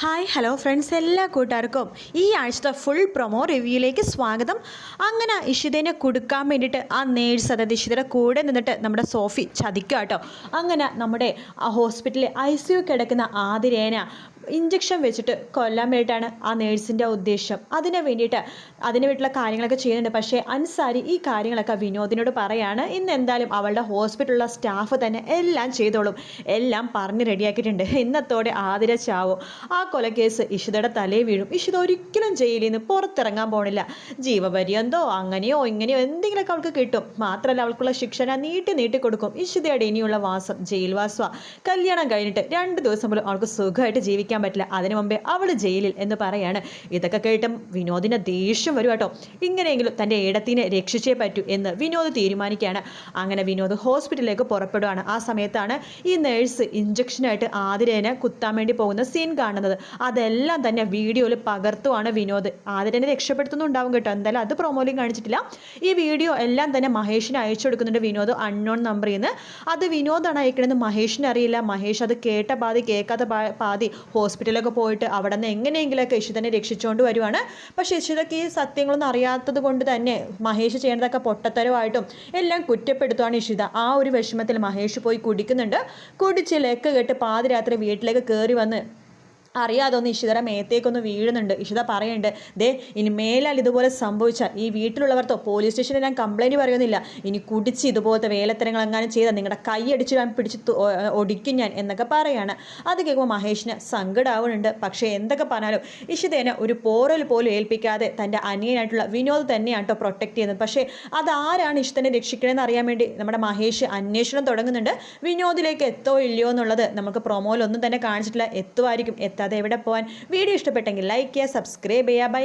Hi hello friends എല്ലാ കൂട്ടുകാർക്കും ഈ ആഴ്ചത്തെ ഫുൾ പ്രൊമോ റിവ്യൂയിലേക്ക് സ്വാഗതം. അങ്ങനെ ഇഷിതേനെ കൊടുക്കാൻ വേണ്ടിയിട്ട് ആ നേഴ്സ് അതായത് ഇഷിതയുടെ കൂടെ നിന്നിട്ട് നമ്മുടെ സോഫി ചതിക്കുക കേട്ടോ. അങ്ങനെ നമ്മുടെ ഹോസ്പിറ്റലിൽ ഐ സി യു കിടക്കുന്ന ആതിരേന ഇഞ്ചക്ഷൻ വെച്ചിട്ട് കൊല്ലാൻ വേണ്ടിയിട്ടാണ് ആ നേഴ്സിന്റെ ഉദ്ദേശം. അതിന് വേണ്ടിയിട്ട് അതിന് വേണ്ടിയിട്ടുള്ള കാര്യങ്ങളൊക്കെ ചെയ്യുന്നുണ്ട്. പക്ഷേ അൻസാരി ഈ കാര്യങ്ങളൊക്കെ വിനോദിനോട് പറയാണ്. ഇന്ന് എന്തായാലും അവളുടെ ഹോസ്പിറ്റലുള്ള സ്റ്റാഫ് തന്നെ എല്ലാം ചെയ്തോളും. എല്ലാം പറഞ്ഞ് റെഡിയാക്കിയിട്ടുണ്ട് ഇന്നത്തോടെ ആതിര ചാവും. കൊലക്കേസ് ഇഷിതയുടെ തലേ വീഴും. ഇഷിത ഒരിക്കലും ജയിലിൽ നിന്ന് പുറത്തിറങ്ങാൻ പോണില്ല. ജീവപര്യന്തോ അങ്ങനെയോ ഇങ്ങനെയോ എന്തെങ്കിലുമൊക്കെ അവൾക്ക് കിട്ടും. മാത്രമല്ല അവൾക്കുള്ള ശിക്ഷ നീട്ടി നീട്ടി കൊടുക്കും. ഇഷിതയുടെ ഇനിയുള്ള വാസം ജയിൽവാസ കല്യാണം കഴിഞ്ഞിട്ട് രണ്ട് ദിവസം പോലും അവൾക്ക് സുഖമായിട്ട് ജീവിക്കാൻ പറ്റില്ല. അതിനു മുമ്പേ അവൾ ജയിലിൽ എന്ന് പറയാണ്. ഇതൊക്കെ കേട്ടും വിനോദിന് ദേഷ്യം വരും കേട്ടോ. ഇങ്ങനെയെങ്കിലും തന്റെ ഇടത്തിനെ രക്ഷിച്ചേ പറ്റൂ എന്ന് വിനോദ് തീരുമാനിക്കുകയാണ്. അങ്ങനെ വിനോദ് ഹോസ്പിറ്റലിലേക്ക് പുറപ്പെടുകയാണ് ആ സമയത്താണ് ഈ നേഴ്സ് ഇഞ്ചക്ഷനായിട്ട് ആതിരേനെ കുത്താൻ വേണ്ടി പോകുന്ന സീൻ കാണുന്നത്. അതെല്ലാം തന്നെ വീഡിയോയിൽ പകർത്തുവാണ് വിനോദ്. ആദരനെ രക്ഷപ്പെടുത്തുന്നുണ്ടാവും കേട്ടോ. എന്തായാലും അത് പ്രൊമോയിലും കാണിച്ചിട്ടില്ല. ഈ വീഡിയോ എല്ലാം തന്നെ മഹേഷിന് അയച്ചു കൊടുക്കുന്നുണ്ട് വിനോദ്. അൺനോൺ നമ്പറിൽ നിന്ന് അത് വിനോദാണ് അയക്കണമെന്ന് മഹേഷിന് അറിയില്ല. മഹേഷ് അത് കേട്ട പാതി കേൾക്കാത്ത പാതി ഹോസ്പിറ്റലൊക്കെ പോയിട്ട് അവിടെ നിന്ന് എങ്ങനെയെങ്കിലൊക്കെ ഇഷിതനെ രക്ഷിച്ചുകൊണ്ട് വരുവാണ്. പക്ഷേ ഇഷിതയ്ക്ക് ഈ സത്യങ്ങളൊന്നും അറിയാത്തത് കൊണ്ട് തന്നെ മഹേഷ് ചെയ്യേണ്ടതൊക്കെ പൊട്ടത്തരമായിട്ടും എല്ലാം കുറ്റപ്പെടുത്തുവാണ് ഇഷിത ആ ഒരു വിഷമത്തിൽ മഹേഷ് പോയി കുടിക്കുന്നുണ്ട്. കുടിച്ച് ലെക്ക് കെട്ട് പാതിരാത്രി വീട്ടിലേക്ക് കയറി വന്ന് അറിയാതെ ഒന്ന് ഇഷിതയുടെ മേത്തേക്കൊന്ന് വീഴുന്നുണ്ട്. ഇഷിത പറയുന്നുണ്ട് ദേ ഇനി മേലാൽ ഇതുപോലെ സംഭവിച്ചാൽ ഈ വീട്ടിലുള്ളവർത്തോ പോലീസ് സ്റ്റേഷനിൽ ഞാൻ കംപ്ലൈന്റ് പറയുന്നില്ല. ഇനി കുടിച്ച് ഇതുപോലത്തെ വേലത്തരങ്ങൾ എങ്ങാനും ചെയ്താൽ നിങ്ങളുടെ കൈ അടിച്ച് ഞാൻ പിടിച്ച് ഒടിക്കും ഞാൻ എന്നൊക്കെ പറയാണ്. അത് കേൾക്കുമ്പോൾ മഹേഷിന് സങ്കടമാവുന്നുണ്ട് പക്ഷേ എന്തൊക്കെ പറഞ്ഞാലും ഇഷിതേനെ ഒരു പോറൽ പോലും ഏൽപ്പിക്കാതെ തന്റെ അനിയനായിട്ടുള്ള വിനോദ് തന്നെയാണ് കേട്ടോ പ്രൊട്ടക്ട് ചെയ്യുന്നത്. പക്ഷേ അതാരാണ് ഇഷ്ടനെ രക്ഷിക്കണമെന്ന് അറിയാൻ വേണ്ടി നമ്മുടെ മഹേഷ് അന്വേഷണം തുടങ്ങുന്നുണ്ട്. വിനോദിലേക്ക് എത്തോ ഇല്ലയോ എന്നുള്ളത് നമുക്ക് പ്രൊമോയിലൊന്നും തന്നെ കാണിച്ചിട്ടില്ല. എത്തുമായിരിക്കും. എത്താതെ എവിടെ പോകാൻ വീഡിയോ ഇഷ്ടപ്പെട്ടെങ്കിൽ ലൈക്ക് ചെയ്യുക സബ്സ്ക്രൈബ് ചെയ്യുക. ബൈ